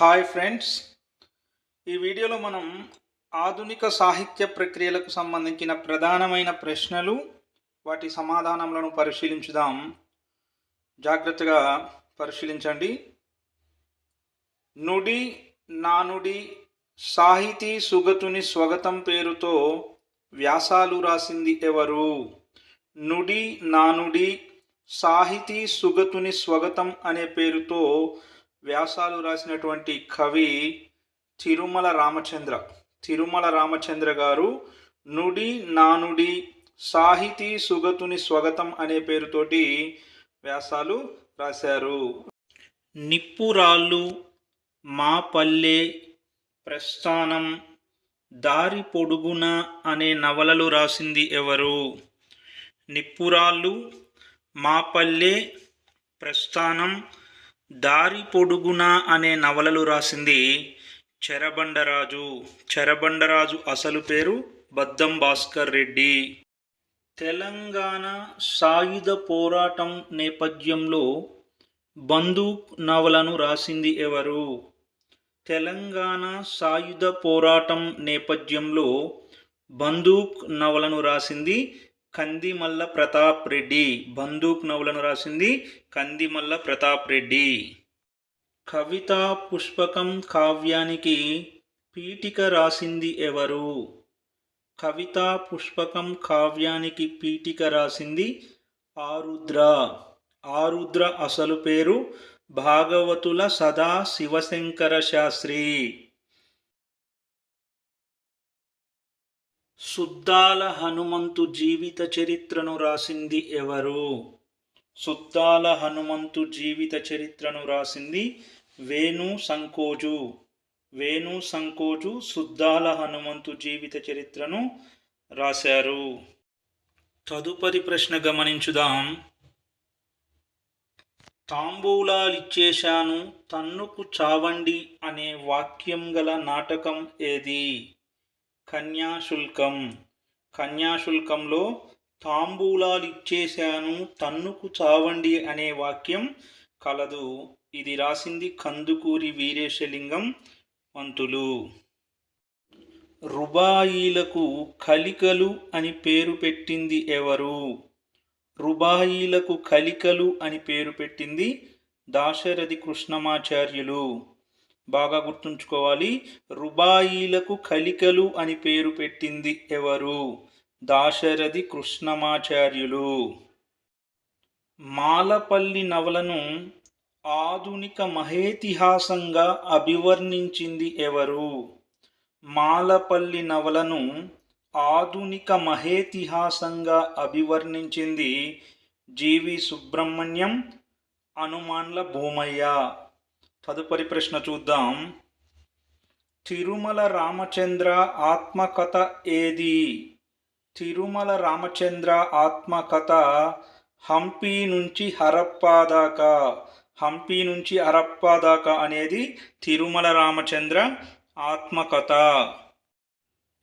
Hi friends. ఈ వీడియోలో మనం ఆధునిక సాహిత్య ప్రక్రియలకు సంబంధించిన ప్రధానమైన ప్రశ్నలు వాటి సమాధానములను పరిశీలించుదాం. జాగ్రత్తగా పరిశీలించండి. నుడి నానుడి సాహితీ సుగతుని స్వగతం పేరుతో వ్యాసాలు రాసింది ఎవరు? నుడి నానుడి సాహితీ సుగతుని స్వగతం అనే పేరుతో వ్యాసాలు రాసినటువంటి కవి తిరుమల రామచంద్ర. తిరుమల రామచంద్ర గారు నుడి నానుడి సాహితీ సుగతుని స్వగతం అనే పేరుతోటి వ్యాసాలు రాశారు. నిప్పురాళ్ళు మా పల్లె ప్రస్థానం దారి పొడుగున అనే నవలలు రాసింది ఎవరు? నిప్పురాళ్ళు మా పల్లె ప్రస్థానం దారి పొడుగున అనే నవలలు రాసింది చెరబండరాజు. చెరబండరాజు అసలు పేరు బద్దం భాస్కర్ రెడ్డి. తెలంగాణ సాయుధ పోరాటం నేపథ్యంలో బందూక్ నవలను రాసింది ఎవరు? తెలంగాణ సాయుధ పోరాటం నేపథ్యంలో బందూక్ నవలను రాసింది కందిమల్ల ప్రతాప్ రెడ్డి బందూక్ నవలను రాసింది కందిమల్ల ప్రతాప్ రెడ్డి. కవితా పుష్పకం కావ్యానికి పీఠిక రాసింది ఎవరు? కవితా పుష్పకం కావ్యానికి పీఠిక రాసింది ఆరుద్ర. ఆరుద్ర అసలు పేరు భాగవతుల సదా శివశంకర శాస్త్రి. సుద్దాల హనుమంతు జీవిత చరిత్రను రాసింది ఎవరు? సుద్దాల హనుమంతు జీవిత చరిత్రను రాసింది వేణు సంకోజు. వేణు సంకోజు సుద్దాల హనుమంతు జీవిత చరిత్రను రాశారు. తదుపరి ప్రశ్న గమనించుదాం. తాంబూలాలిచ్చేశాను తన్నుకు చావండి అనే వాక్యం గల నాటకం ఏది? కన్యాశుల్కం. కన్యాశుల్కంలో తాంబూలాలిచ్చేశాను తన్నుకు చావండి అనే వాక్యం కలదు. ఇది రాసింది కందుకూరి వీరేశలింగం వంతులు రుబాయిలకు కలికలు అని పేరు పెట్టింది ఎవరు? రుబాయిలకు కలికలు అని పేరు పెట్టింది దాశరథి కృష్ణమాచార్యులు. బాగా గుర్తుంచుకోవాలి. రుబాయిలకు కలికలు అని పేరు పెట్టింది ఎవరు? దాశరథి కృష్ణమాచార్యులు. మాలపల్లి నవలను ఆధునిక మహేతిహాసంగా అభివర్ణించింది ఎవరు? మాలపల్లి నవలను ఆధునిక మహేతిహాసంగా అభివర్ణించింది జీవి సుబ్రహ్మణ్యం హనుమాన్ల భూమయ్య. తదుపరి ప్రశ్న చూద్దాం. తిరుమల రామచంద్ర ఆత్మకథ ఏది? తిరుమల రామచంద్ర ఆత్మకథ హంపి నుంచి హరప్పా దాకా హంపి నుంచి హరప్పా దాకా అనేది తిరుమల రామచంద్ర ఆత్మకథ.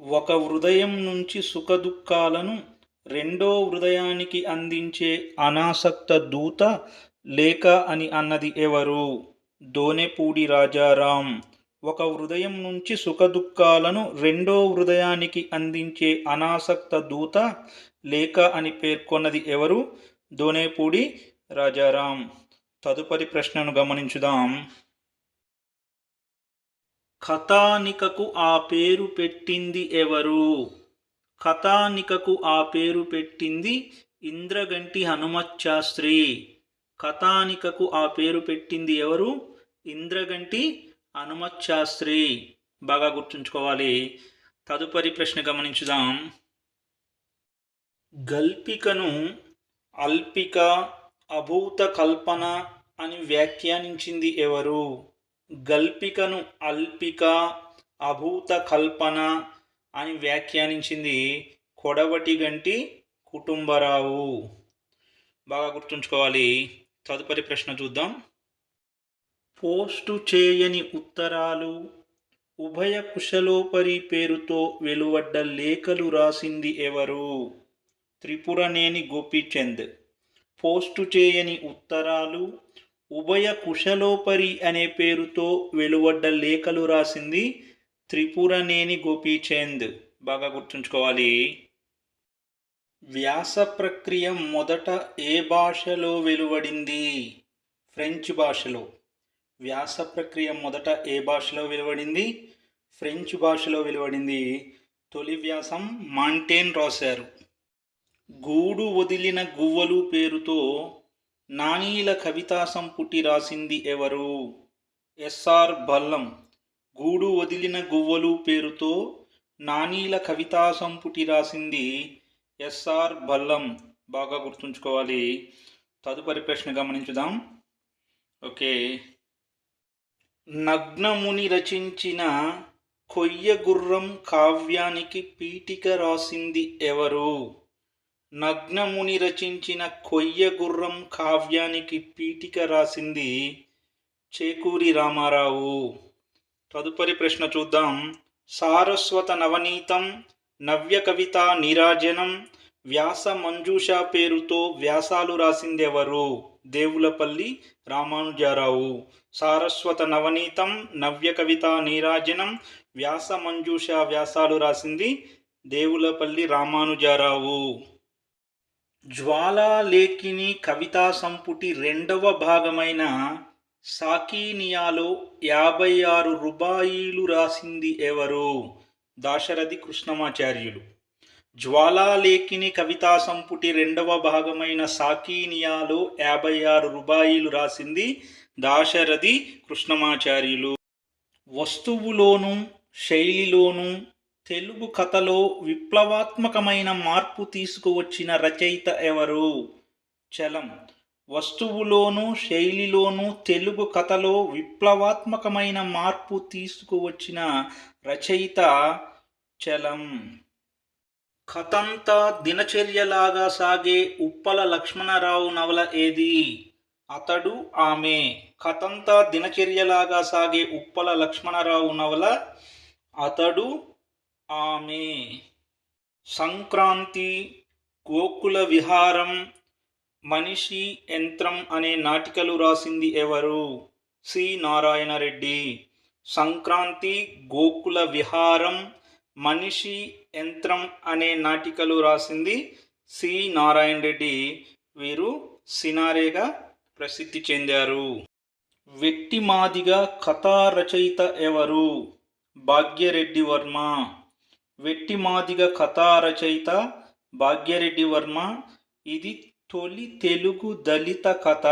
ఒక హృదయం నుంచి సుఖదుఖాలను రెండో హృదయానికి అందించే అనాసక్త దూత లేక అని అన్నది ఎవరు? దోనెపూడి రాజారాం. ఒక హృదయం నుంచి సుఖదుఖాలను రెండో హృదయానికి అందించే అనాసక్త దూత లేక అని పేర్కొన్నది ఎవరు? దోనేపూడి రాజారాం. తదుపరి ప్రశ్నను గమనించుదాం. కథానికకు ఆ పేరు పెట్టింది ఎవరు? కథానికకు ఆ పేరు పెట్టింది ఇంద్రగంటి హనుమత్ శాస్త్రి కథానికకు ఆ పేరు పెట్టింది ఎవరు? ఇంద్రగంటి హనుమచ్చాస్త్రి. బాగా గుర్తుంచుకోవాలి. తదుపరి ప్రశ్న గమనించుదాం. గల్పికను అల్పిక అభూత కల్పన అని వ్యాఖ్యానించింది ఎవరు? గల్పికను అల్పిక అభూత కల్పన అని వ్యాఖ్యానించింది కొడవటి గంటి కుటుంబరావు. బాగా గుర్తుంచుకోవాలి. తదుపరి ప్రశ్న చూద్దాం. పోస్టు చేయని ఉత్తరాలు ఉభయ కుశలోపరి పేరుతో వెలువడ్డ లేఖలు రాసింది ఎవరు? త్రిపురనేని గోపీచంద్. పోస్టు చేయని ఉత్తరాలు ఉభయ కుశలోపరి అనే పేరుతో వెలువడ్డ లేఖలు రాసింది త్రిపురనేని గోపీచంద్. బాగా గుర్తుంచుకోవాలి. వ్యాస ప్రక్రియ మొదట ఏ భాషలో వెలువడింది? ఫ్రెంచ్ భాషలో. వ్యాస ప్రక్రియ మొదట ఏ భాషలో వెలువడింది? ఫ్రెంచ్ భాషలో వెలువడింది తొలి వ్యాసం మాంటేన్ రాశారు. గూడు వదిలిన గువ్వలు పేరుతో నానీల కవితా సంపుటి రాసింది ఎవరు? ఎస్ఆర్ బల్లం. గూడు వదిలిన గువ్వలు పేరుతో నానీల కవితా సంపుటి రాసింది ఎస్ఆర్ బల్లం బాగా గుర్తుంచుకోవాలి. తదుపరి ప్రశ్న గమనించుదాం. ఓకే. నగ్నముని రచించిన కొయ్య గుర్రం కావ్యానికి పీఠిక రాసింది ఎవరు? నగ్నముని రచించిన కొయ్య గుర్రం కావ్యానికి పీఠిక రాసింది చేకూరి రామారావు. తదుపరి ప్రశ్న చూద్దాం. సారస్వత నవనీతం నవ్య కవిత నీరాజనం. వ్యాస మంజూష పేరుతో వ్యాసాలు రాసిందెవరు? దేవులపల్లి రామానుజారావు. సారస్వత నవనీతం నవ్య కవిత నీరాజనం. వ్యాస మంజూష వ్యాసాలు రాసింది దేవులపల్లి రామానుజారావు. జ్వాలాలేఖిని కవితా సంపుటి రెండవ భాగమైన సాకీనియాలో యాభై ఆరు రుబాయిలు రాసింది ఎవరు? దాశరథి కృష్ణమాచార్యులు. జ్వాలాలేఖిని కవితా సంపుటి రెండవ భాగమైన సాకీనియాలో యాభై ఆరు రూపాయలు రాసింది దాశరథి కృష్ణమాచార్యులు. వస్తువులోను శైలిలోను తెలుగు కథలో విప్లవాత్మకమైన మార్పు తీసుకువచ్చిన రచయిత ఎవరు? చలం. వస్తువులోనూ శైలిలోనూ తెలుగు కథలో విప్లవాత్మకమైన మార్పు తీసుకువచ్చిన రచయిత చలం. కథంతా దినచర్యలాగా సాగే ఉప్పల లక్ష్మణరావు నవల ఏది? అతడు ఆమె. కథంతా దినచర్యలాగా సాగే ఉప్పల లక్ష్మణరావు నవల అతడు ఆమె. సంక్రాంతి గోకుల విహారం మనిషి యంత్రం అనే నాటికలు రాసింది ఎవరు? సి. నారాయణ రెడ్డి సంక్రాంతి గోకుల విహారం మనిషి యంత్రం అనే నాటికలు రాసింది సి. నారాయణ రెడ్డి వీరు సినారేగా ప్రసిద్ధి చెందారు. వెట్టి మాదిగా కథా రచయిత ఎవరు? భాగ్యరెడ్డి వర్మ. వెట్టి మాదిగ కథా రచయిత భాగ్యరెడ్డి వర్మ. ఇది తొలి తెలుగు దళిత కథ.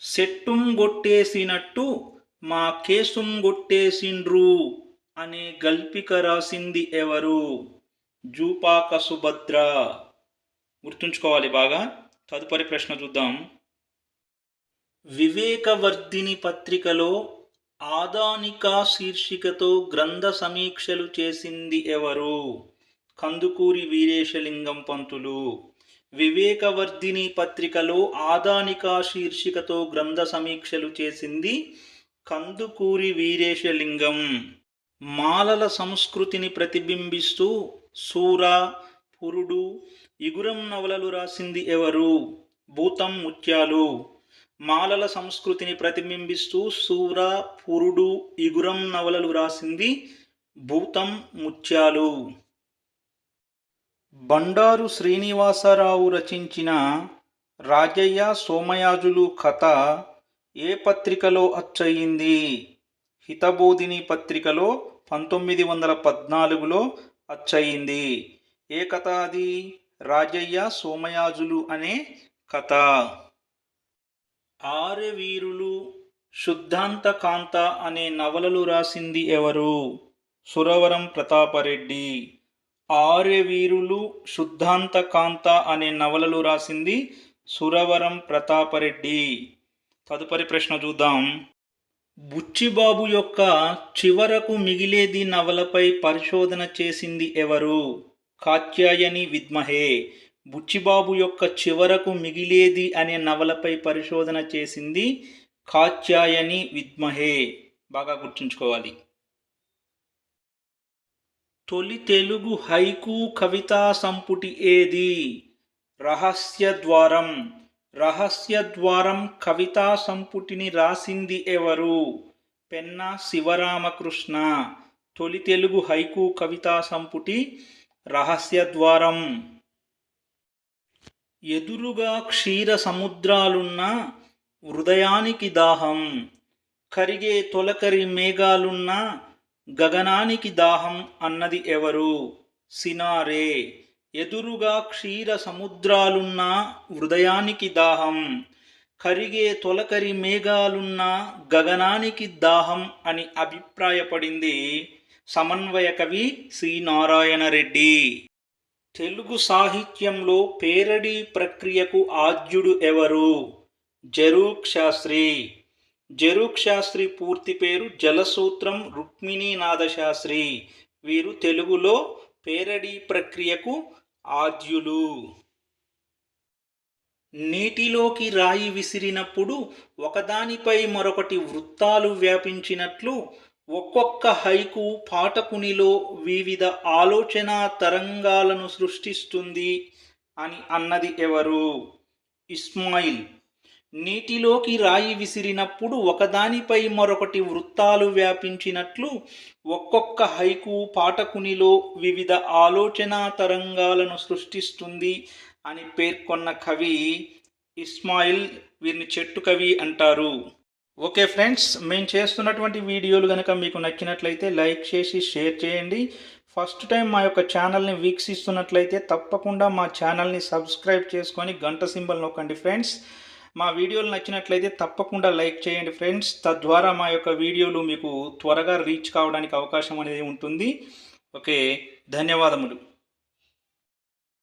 సెట్టుం గొట్టేసినట్టు మా కేసుం గొట్టేసిండ్రు అనే గల్పిక రాసింది ఎవరు? జూపాక సుభద్ర. గుర్తుంచుకోవాలి బాగా. తదుపరి ప్రశ్న చూద్దాం. వివేకవర్ధిని పత్రికలో ఆదానికా శీర్షికతో గ్రంథ సమీక్షలు చేసింది ఎవరు? కందుకూరి వీరేశలింగం పంతులు. వివేకవర్ధిని పత్రికలో ఆదానికా శీర్షికతో గ్రంథ సమీక్షలు చేసింది కందుకూరి వీరేశలింగం. మాలల సంస్కృతిని ప్రతిబింబిస్తూ సూర పురుడు ఇగురం నవలలు రాసింది ఎవరు? భూతం ముత్యాలు. మాలల సంస్కృతిని ప్రతిబింబిస్తూ సూర పురుడు ఇగురం నవలలు రాసింది భూతం ముత్యాలు. బండారు శ్రీనివాసరావు రచించిన రాజయ్య సోమయాజులు కథ ఏ పత్రికలో అచ్చయింది? హితబోధిని పత్రికలో పంతొమ్మిది వందల పద్నాలుగులో అచ్చయింది. ఏ కథ అది? రాజయ్య సోమయాజులు అనే కథ. ఆర్యవీరులు శుద్ధాంత కాంత అనే నవలలు రాసింది ఎవరు? సురవరం ప్రతాపరెడ్డి. ఆర్యవీరులు శుద్ధాంత కాంత అనే నవలలు రాసింది సురవరం ప్రతాపరెడ్డి. తదుపరి ప్రశ్న చూద్దాం. బుచ్చిబాబు యొక్క చివరకు మిగిలేది నవలపై పరిశోధన చేసింది ఎవరు? కాత్యాయని విద్మహే. బుచ్చిబాబు యొక్క చివరకు మిగిలేది అనే నవలపై పరిశోధన చేసింది కాత్యాయని విద్మహే. బాగా గుర్తుంచుకోవాలి. తొలి తెలుగు హైకు కవితా సంపుటి ఏది? రహస్య ద్వారం. రహస్య ద్వారం కవితా సంపుటిని రాసింది ఎవరు? పెన్న శివరామకృష్ణ. తొలి తెలుగు హైకు కవితా సంపుటి రహస్య ద్వారం. ఎదురుగా క్షీర సముద్రాలున్న హృదయానికి దాహం. కరిగే తొలకరి మేఘాలున్న గగనానికి దాహం అన్నది ఎవరు? సినారే. ఎదురుగా క్షీర సముద్రాలున్న హృదయానికి దాహం కరిగే తొలకరి మేఘాలున్న గగనానికి దాహం అని అభిప్రాయపడింది సమన్వయ కవి సి. నారాయణ రెడ్డి తెలుగు సాహిత్యంలో పేరడీ ప్రక్రియకు ఆద్యుడు ఎవరు? జరూక్ శాస్త్రి జరూక్ శాస్త్రి పూర్తి పేరు జలసూత్రం రుక్మిణీనాథ శాస్త్రి వీరు తెలుగులో పేరడీ ప్రక్రియకు ఆద్యులు. నీటిలోకి రాయి విసిరినప్పుడు ఒకదానిపై మరొకటి వృత్తాలు వ్యాపించినట్లు ఒక్కొక్క హైకు పాఠకునిలో వివిధ ఆలోచన తరంగాలను సృష్టిస్తుంది అని అన్నది ఎవరు? ఇస్మాయిల్. నీటిలోకి రాయి విసిరినప్పుడు ఒకదానిపై మరొకటి వృత్తాలు వ్యాపించినట్లు ఒక్కొక్క హైకు పాఠకునిలో వివిధ ఆలోచనా తరంగాలను సృష్టిస్తుంది అని పేర్కొన్న కవి ఇస్మాయిల్ వీరిని చెట్టు కవి అంటారు. ఓకే ఫ్రెండ్స్ మేము చేస్తున్నటువంటి వీడియోలు కనుక మీకు నచ్చినట్లయితే లైక్ చేసి షేర్ చేయండి. ఫస్ట్ టైం మా యొక్క ఛానల్ని వీక్షిస్తున్నట్లయితే తప్పకుండా మా ఛానల్ని సబ్స్క్రైబ్ చేసుకొని గంట సింబల్ నొక్కండి ఫ్రెండ్స్. మా వీడియోలు నచ్చినట్లయితే తప్పకుండా లైక్ చేయండి ఫ్రెండ్స్. తద్వారా మా యొక్క వీడియోలు మీకు త్వరగా రీచ్ కావడానికి అవకాశం అనేది ఉంటుంది. ఓకే ధన్యవాదములు.